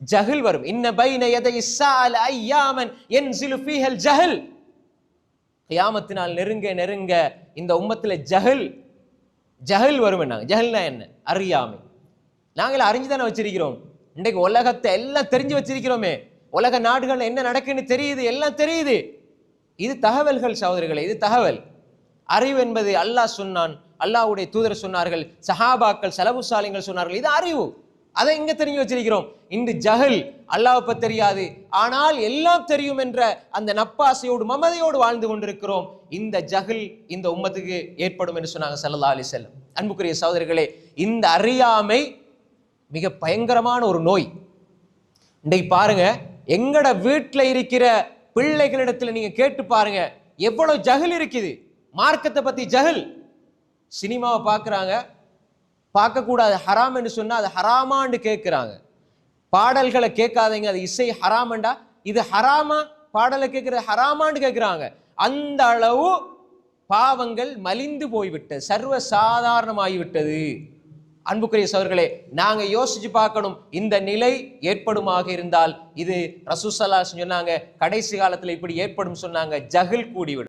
ஜஹில் வரும். இன்ன பைன எதை இஸ்ஸால் ஐயாமன் என்சிலு ஃபீஹல் ஜஹல். கியாமத்தினால் நெருங்க நெருங்க இந்த உம்மத்தில் ஜஹில் ஜஹில் வரும் என்ன ஜஹில்னா என்ன? அறியாமை. நாங்கள் அறிஞ்சு தானே வச்சிருக்கிறோம். இன்றைக்கு உலகத்தை எல்லாம் தெரிஞ்சு வச்சிருக்கிறோமே. உலக நாடுகள் என்ன நடக்குன்னு தெரியுது? எல்லாம் தெரியுது. இது தகவல்கள் சகோதரர்களே இது தகவல். அறிவு என்பது அல்லாஹ் சொன்னான் அல்லாஹ்வுடைய தூதர் சொன்னார்கள் சஹாபாக்கள் செலவுசாலிகள் சொன்னார்கள் இது அறிவு. அதை எங்க தெரிஞ்சு வச்சிருக்கிறோம்? இன்று ஜஹல் அல்லாஹ் தெரியாது. ஆனால் எல்லாம் தெரியும் என்ற அந்த நப்பாசையோடு மமதையோடு வாழ்ந்து கொண்டிருக்கிறோம். இந்த ஜஹல் இந்த உம்மத்துக்கு ஏற்படும் என்று சொன்னாங்க ஸல்லல்லாஹு அலி செல்லம் அன்புக்குரிய சகோதரர்களே இந்த அறியாமை மிக பயங்கரமான ஒரு நோய். இன்றைக்கு பாருங்க எங்கட வீட்டில் இருக்கிற பிள்ளைகளிடத்துல நீங்க கேட்டு பாருங்க எவ்வளவு ஜஹல் இருக்குது. மார்க்கத்தை பத்தி ஜஹல். சினிமாவை பார்க்குறாங்க பார்க்கக்கூடாது. ஹராம் என்று சொன்னால் அது ஹராமான்னு கேட்குறாங்க. பாடல்களை கேட்காதீங்க அது இசை ஹராமண்டா? இது ஹராமா? பாடலை கேட்குறது ஹராமான்னு கேட்குறாங்க. அந்த அளவு பாவங்கள் மலிந்து போய்விட்டது சர்வ சாதாரணமாகிவிட்டது அன்புக்குரிய சவர்களே நாங்கள் யோசிச்சு பார்க்கணும் இந்த நிலை ஏற்படுமாக இருந்தால் இது ரசூசல்லா சொன்னாங்க கடைசி காலத்தில் இப்படி ஏற்படும் சொன்னாங்க ஜஹில் கூடிவிடும்.